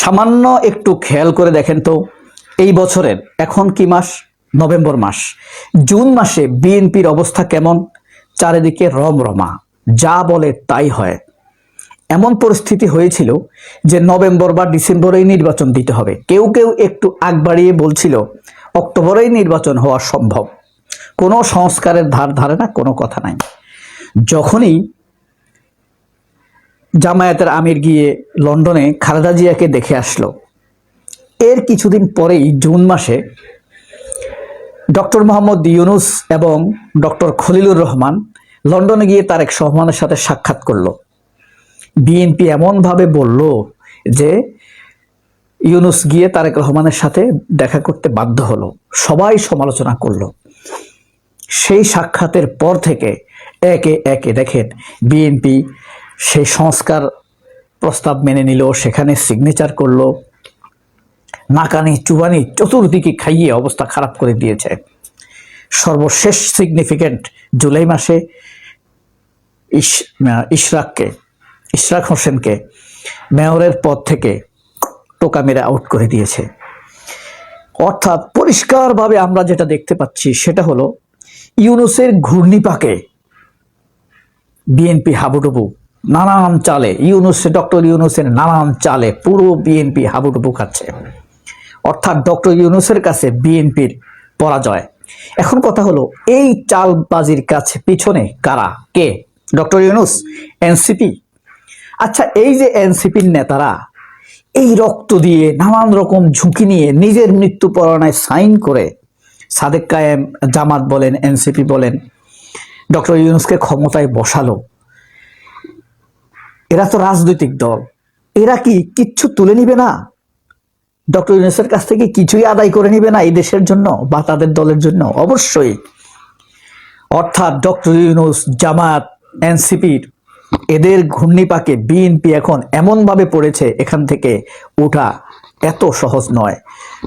সামান্য একটু খেয়াল করে দেখেন তো, এই বছরের, এখন কি মাস? নভেম্বর মাস। জুন মাসে বিএনপির অবস্থা কেমন? চারিদিকে রমরমা, যা বলে তাই হয়। এমন পরিস্থিতি হয়েছিল যে নভেম্বর বা ডিসেম্বরেই নির্বাচন দিতে হবে। কেউ কেউ একটু আগ বাড়িয়ে বলছিল, অক্টোবরেই নির্বাচন হওয়া সম্ভব। কোনো সংস্কারের ধার ধারে না, কোনো কথা নাই। যখনই জামায়াতের আমির গিয়ে লন্ডনে খালেদা জিয়াকে দেখে আসলো। এর কিছুদিন পরেই জুন মাসে ডক্টর মোহাম্মদ ইউনুস এবং ডক্টর খলিলুর রহমান লন্ডনে গিয়ে তারেক রহমানের সাথে সাক্ষাৎ করল। বিএনপি এমনভাবে বলল যে ইউনুস গিয়ে তারেক রহমানের সাথে দেখা করতে বাধ্য হলো, সবাই সমালোচনা করল। সেই সাক্ষাতের পর থেকে একে একে দেখেন বিএনপি সেই সংস্কার প্রস্তাব মেনে নিল, সেখানে সিগনেচার করল। নাকানি, চুবানি চতুর্দিকে খাইয়ে অবস্থা খারাপ করে দিয়েছে। সর্বশেষ সিগনিফিক্যান্ট জুলাই মাসে ইশ ইশরাককে, ইশরাক হোসেনকে মেয়রের পদ থেকে টোকা মেরে আউট করে দিয়েছে। অর্থাৎ পরিষ্কারভাবে আমরা যেটা দেখতে পাচ্ছি, সেটা হলো ইউনুসের ঘূর্ণিপাকে বিএনপি হাবুডুবু নানান চালে, ইউনুস, ডক্টর ইউনুসের নানান চালে পুরো বিএনপি হাবুডুবু খাচ্ছে। অর্থাৎ ডক্টর ইউনুসের কাছে বিএনপির পরাজয়। এখন কথা হলো, এই চালবাজির কাছে পিছনে কারা? কে? ডক্টর ইউনুস? এনসিপি আচ্ছা এই যে এনসিপির নেতারা, এই রক্ত দিয়ে নানান রকম ঝুঁকি নিয়ে নিজের মৃত্যু পরণায় সাইন করে সাদেক কায়েম জামাত বলেন এনসিপি বলেন, ডক্টর ইউনুসকে ক্ষমতায় বসালো। এরা তো রাজনৈতিক দল। এরা কি কিচ্ছু তুলে নিবে না? ডক্টর ইউনুসের কাছ থেকে কিছুই আদায় করে নিবে না এই দেশের জন্য বা তাদের দলের জন্য? অবশ্যই। অর্থাৎ ডক্টর ইউনুস জামাত এনসিপির এদের ঘূর্ণিপাকে বিএনপি এখন এমনভাবে পড়েছে এখান থেকে ওঠা এত সহজ নয়।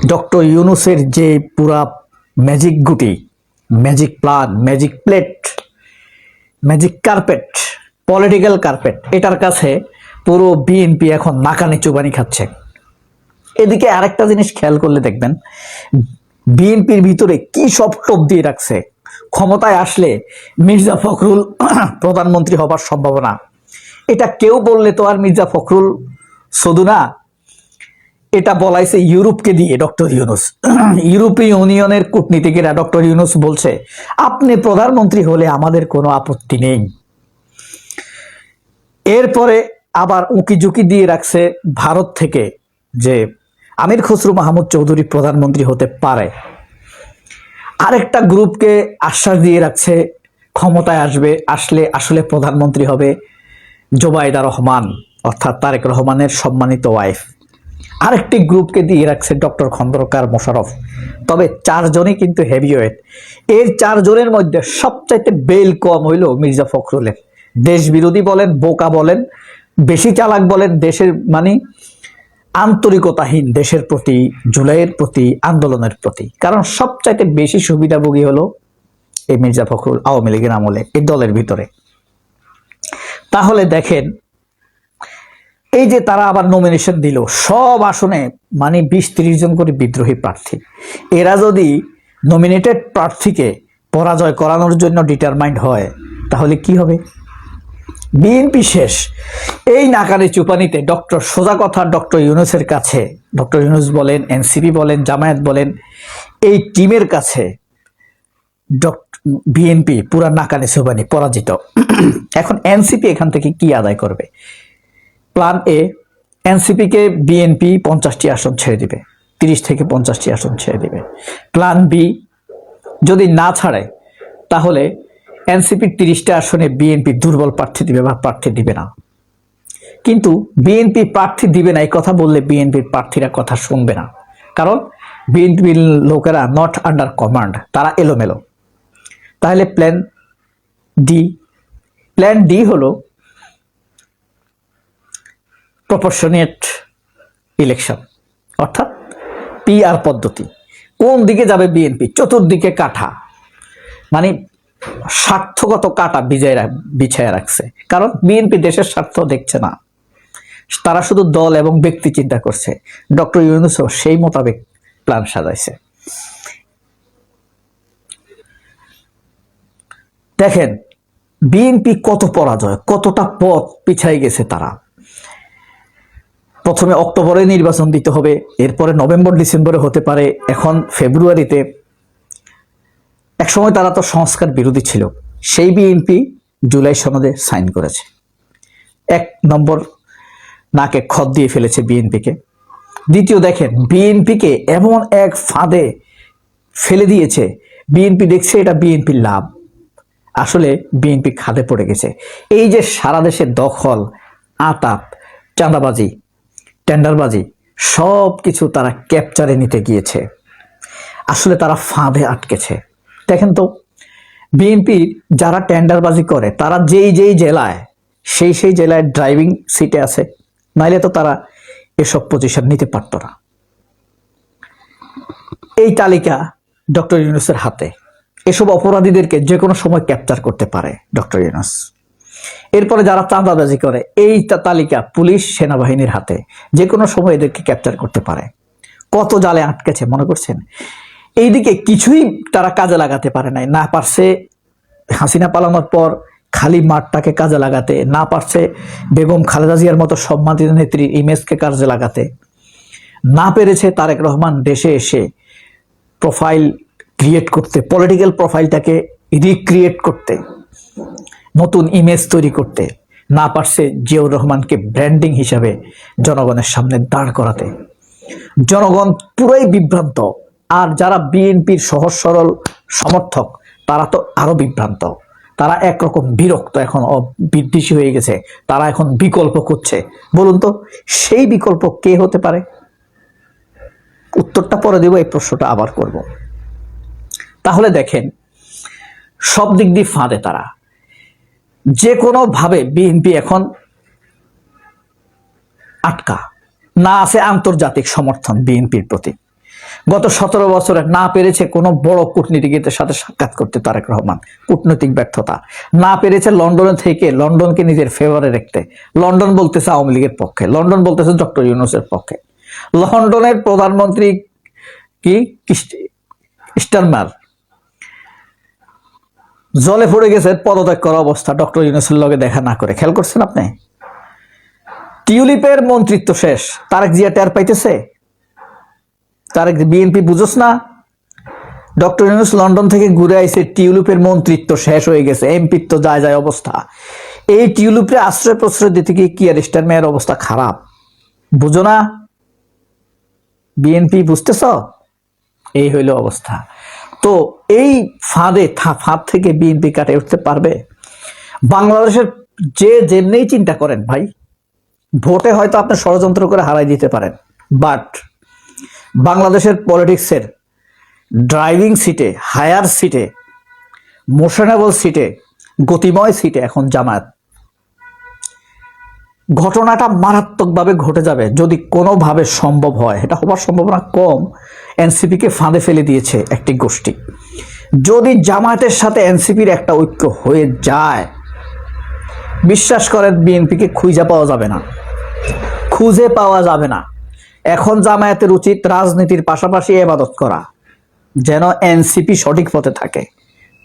ডক্টর ইউনুসের যে পুরা ম্যাজিক গুটি, magic plan, magic plate, magic carpet political carpet এটার কাছে পুরো বিএনপি এখন নাকানি চুবানি খাচ্ছে। এদিকে আরেকটা জিনিস খেয়াল করলে দেখবেন বিএনপির ভিতরে কি সব টোপ দিয়ে রাখছে। ক্ষমতায় আসলে মির্জা ফখরুল প্রধানমন্ত্রী হবার সম্ভাবনা। এটা কেউ বললে তো আর মির্জা ফখরুল শুধু না। এটা বলাইছে ইউরোপকে দিয়ে, ডক্টর ইউনুস। ইউরোপীয় ইউনিয়নের কূটনীতিকেরা ডক্টর ইউনুস বলছে, আপনি প্রধানমন্ত্রী হলে আমাদের কোনো আপত্তি নেই। এরপরে আবার উকি ঝুঁকি দিয়ে রাখছে ভারত থেকে যে আমির খসরু মাহমুদ চৌধুরী প্রধানমন্ত্রী হতে পারে। আরেকটা গ্রুপকে আশ্বাস দিয়ে রাখছে, ক্ষমতায় আসবে, আসলে আসলে প্রধানমন্ত্রী হবে জোবাইদা রহমান, অর্থাৎ তারেক রহমানের সম্মানিত ওয়াইফ আরেকটি গ্রুপকে দিয়ে রাখছে ডক্টর খন্দরকার মোশারফ তবে চারজনই কিন্তু হেভিওয়েট এর চারজনের মধ্যে সবচাইতে বেল কম হইল মির্জা ফখরুলের। দেশ বিরোধী বলেন, বোকা বলেন, বেশি চালাক বলেন, দেশের মানে আন্তরিকতাহীন, দেশের প্রতি, জুলাইয়ের প্রতি, আন্দোলনের প্রতি। কারণ সবচাইতে বেশি সুবিধাভোগী হলো এই মির্জা ফখরুল আওয়ামী লীগের আমলে, এই দলের ভিতরে। তাহলে দেখেন, এই যে তারা আবার নমিনেশন দিল, সব আসনে মানে বিশ তিরিশ জন করে বিদ্রোহী প্রার্থী। এরা যদি নমিনেটেড প্রার্থীকে পরাজয় করানোর জন্য ডিটারমাইন্ড হয়, তাহলে কি হবে? বিএনপি শেষ। এই নাকারে চুপানিতে ডক্টর সোজা কথা ডক্টর ইউনুসের কাছে, ডক্টর ইউনুস বলেন, এনসিপি বলেন, জামায়াত বলেন, এই টিমের কাছে বিএনপি পুরা নাকানে চুপানি পরাজিত। এখন এনসিপি এখান থেকে কি আদায় করবে? প্ল্যান এ, এনসিপিকে বিএনপি পঞ্চাশটি আসন ছেড়ে দিবে, তিরিশ থেকে পঞ্চাশটি আসন ছেড়ে দিবে। প্ল্যান বি, যদি না ছাড়ে, তাহলে এনসিপির তিরিশটা আসনে বিএনপি দুর্বল প্রার্থী দিবে বা প্রার্থী দিবে না। কিন্তু বিএনপি প্রার্থী দিবে না, এই কথা বললে বিএনপির প্রার্থীরা কথা শুনবে না। কারণ বিএনপির লোকেরা নট আন্ডার কমান্ড তারা এলোমেলো। তাহলে প্ল্যান ডি প্ল্যান ডি হলো প্রপোর্শনেট ইলেকশন অর্থাৎ পিআর পদ্ধতি। কোন দিকে যাবে বিএনপি? চতুর্দিকে কাঠা মানে স্বার্থগত কাটা বিজয় বিছায় রাখছে। কারণ বিএনপি দেশের স্বার্থ দেখছে না। তারা শুধু দল এবং ব্যক্তি চিন্তা করছে। ডক্টর ইউনুসও সেই মোতাবেক প্ল্যান সাজাইছে। দেখেন বিএনপি কত পরাজয়, কতটা পথ পিছাই গেছে তারা। প্রথমে অক্টোবরে নির্বাচন দিতে হবে, এরপরে নভেম্বর, ডিসেম্বরে হতে পারে, এখন ফেব্রুয়ারিতে একসময় তারা তো সংস্কার বিরোধী ছিল। সেই বিএনপি জুলাই সনদে সাইন করেছে। এক নম্বর নাকে খত দিয়ে ফেলেছে বিএনপিকে। দ্বিতীয় দেখেন, বিএনপিকে এমন এক ফাঁদে ফেলে দিয়েছে, বিএনপি দেখছে এটা বিএনপির লাভ। আসলে বিএনপি খাদে পড়ে গেছে। এই যে সারা দেশে দখল আতাপ চাঁদাবাজি, টেন্ডারবাজি সব কিছু তারা ক্যাপচারে নিতে গিয়েছে। আসলে তারা ফাঁদে আটকেছে। দেখেন তো বিএনপির যারা টেন্ডারবাজি করে, তারা যেই যেই জেলায়, সেই সেই জেলায় ড্রাইভিং সিটে আছে, নাইলে তো তারা এসব পজিশন নিতে পারতো না। এই তালিকা ডক্টর ইউনুসের হাতে। এসব অপরাধীদেরকে যে কোনো সময় ক্যাপচার করতে পারে ডক্টর ইউনুস। এরপরে যারা চাঁদাবাজি করে, এই তালিকা পুলিশ, সেনাবাহিনীর হাতে। যে কোনো সময় এদেরকে ক্যাপচার করতে পারে। কত জালে আটকেছে, মনে করছেন? এইদিকে কিছুই তারা কাজে লাগাতে পারে নাই। না পারছে হাসিনা পালানোর পর খালি মাঠটাকে কাজে লাগাতে, না পারছে বেগম খালেদা জিয়ার মতো সম্মানিত নেত্রীর ইমেজকে কাজে লাগাতে। না পেরেছে তারেক রহমান দেশে এসে প্রোফাইল ক্রিয়েট করতে পলিটিক্যাল প্রোফাইলটাকে রিক্রিয়েট করতে, নতুন ইমেজ তৈরি করতে। না পারছে জিয়াউর রহমানকে ব্র্যান্ডিং হিসাবে জনগণের সামনে দাঁড় করাতে। জনগণ পুরোই বিভ্রান্ত। আর যারা বিএনপির সহজ সরল সমর্থক, তারা তো আরও বিভ্রান্ত। তারা একরকম বিরক্ত এখন বিদ্বেষী হয়ে গেছে। তারা এখন বিকল্প করছে বলুন তো, সেই বিকল্প কে হতে পারে? উত্তরটা পরে দেব, এই প্রশ্নটা আবার করব। তাহলে দেখেন, সব দিক দিয়ে ফাঁদে তারা। যে কোনো ভাবে বিএনপি এখন আটকা। না আছে আন্তর্জাতিক সমর্থন বিএনপির প্রতি। গত সতেরো বছরে না পেরেছে কোনো বড় কূটনীতিকের সাথে সাক্ষাৎ করতে তারেক রহমান। কূটনৈতিক ব্যর্থতা। না পেরেছে লন্ডনে থেকে লন্ডনকে নিজের ফেভারে রাখতে। লন্ডন বলতেছে আওয়ামী লীগের পক্ষে। লন্ডন বলতেছে ডক্টর ইউনুসের পক্ষে। লন্ডনের প্রধানমন্ত্রী কি? স্টারমার জলে পড়ে গেছে পদত্যাগ করা অবস্থা। ডক্টর ইউনুসের লগে দেখা না করে। খেয়াল করছেন আপনি? টিউলিপের মন্ত্রিত্ব শেষ। তারেক জিয়া টের পাইতেছে? তারেক বিএনপি বুঝোস না। ডক্টর ইউনুস লন্ডন থেকে ঘুরে আইসে টিউলিপের মন্ত্রিত্ব শেষ হয়ে গেছে এমপির তো যায় যায় অবস্থা। এই টিউলিপে আশ্রয় প্রশ্রয় দিতে গিয়ে কি আর স্টার মেয়ের অবস্থা খারাপ? বুঝো না। বিএনপি বুঝতেছ? এই হইল অবস্থা। তো এই ফাঁদে ফাঁদ থেকে বিএনপি কাটে উঠতে পারবে? বাংলাদেশের যে যেমনিই চিন্তা করেন ভাই, ভোটে হয়তো আপনি ষড়যন্ত্র করে হারাই দিতে পারেন, বাট বাংলাদেশের পলিটিক্সের ড্রাইভিং সিটে, হায়ার সিটে, মোশনেবল সিটে, গতিময় সিটে এখন জামায়াত। ঘটনাটা মারাত্মকভাবে ঘটে যাবে যদি কোনোভাবে সম্ভব হয়। এটা হবার সম্ভাবনা কম। এনসিপিকে ফাঁদে ফেলে দিয়েছে একটি গোষ্ঠী। যদি জামায়াতের সাথে এনসিপির একটা ঐক্য হয়ে যায়, বিশ্বাস করেন বিএনপিকে খুঁজে পাওয়া যাবে না। খুঁজে পাওয়া যাবে না। এখন জামায়াতের উচিত রাজনীতির পাশাপাশি এবাদত করা, যেন এনসিপি সঠিক পথে থাকে।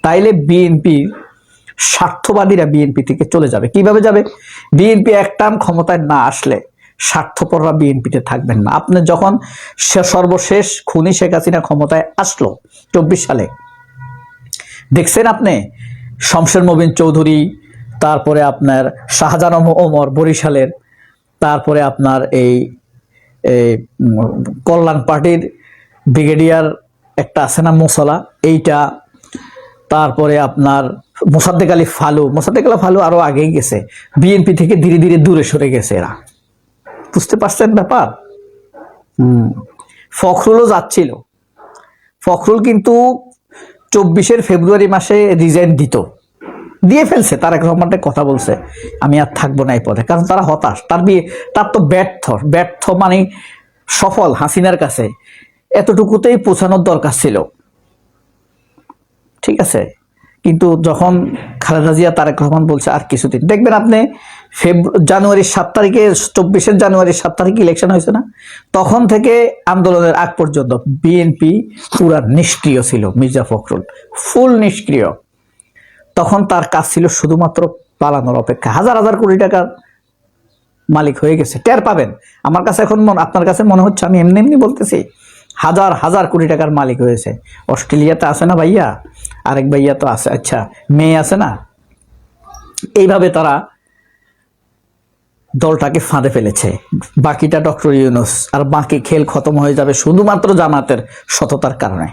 তাইলে বিএনপি স্বার্থবাদীরা বিএনপি থেকে চলে যাবে। কীভাবে যাবে? বিএনপি এক টার্ম ক্ষমতায় না আসলে স্বার্থপররা বিএনপিতে থাকবেন না। আপনি যখন সর্বশেষ খুনি শেখ হাসিনা ক্ষমতায় আসলো, চব্বিশ সালে, দেখছেন আপনি? শমশের মবিন চৌধুরী, তারপরে আপনার শাহজাহান ওমর বরিশালের, তারপরে আপনার এই এই, কল্যাণ পার্টির ব্রিগেডিয়ার একটা আছে না মোসলা এইটা তারপরে আপনার মোসাদ্দেক আলী ফালু মোসাদ্দেক আলী ফালু আরও আগেই গেছে বিএনপি থেকে ধীরে ধীরে দূরে সরে গেছে এরা। বুঝতে পারছেন ব্যাপার? হুম। ফখরুলও যাচ্ছিল। ফখরুল কিন্তু চব্বিশের ফেব্রুয়ারি মাসে রিজাইন দিত। দিয়ে ফেলছে, তারেক রহমানটা কথা বলছে, আমি আর থাকব না এই পদে কারণ তারা হতাশ, তার বিয়ে, তার তো ব্যর্থ ব্যর্থ মানে সফল হাসিনার কাছে এতটুকুতেই পৌঁছানোর দরকার ছিল। ঠিক আছে, কিন্তু যখন খালেদা জিয়া, তারেক রহমান বলছে আর কিছুদিন, দেখবেন আপনি ফেব্রু, জানুয়ারির সাত তারিখে, চব্বিশের জানুয়ারির সাত তারিখে ইলেকশন হয়েছে না, তখন থেকে আন্দোলনের আগ পর্যন্ত বিএনপি পুরা নিষ্ক্রিয় ছিল, মির্জা ফখরুল ফুল নিষ্ক্রিয়। তখন তার কাজ ছিল শুধুমাত্র পালানোর অপেক্ষা। হাজার হাজার কোটি টাকার মালিক হয়ে গেছে। টের পাবেন। আমার কাছে এখন মন আপনার কাছে মনে হচ্ছে, আমি এমনি এমনি বলতেছি, হাজার হাজার কোটি টাকার মালিক হয়েছে। অস্ট্রেলিয়াতে আছে না ভাইয়া? আরেক ভাইয়া তো আছে। আচ্ছা মেয়ে আছে না? এইভাবে তারা দলটাকে ফাঁদে ফেলেছে। বাকিটা ডক্টর ইউনুস। আর বাকি খেল খতম হয়ে যাবে শুধুমাত্র জামাতের সততার কারণে।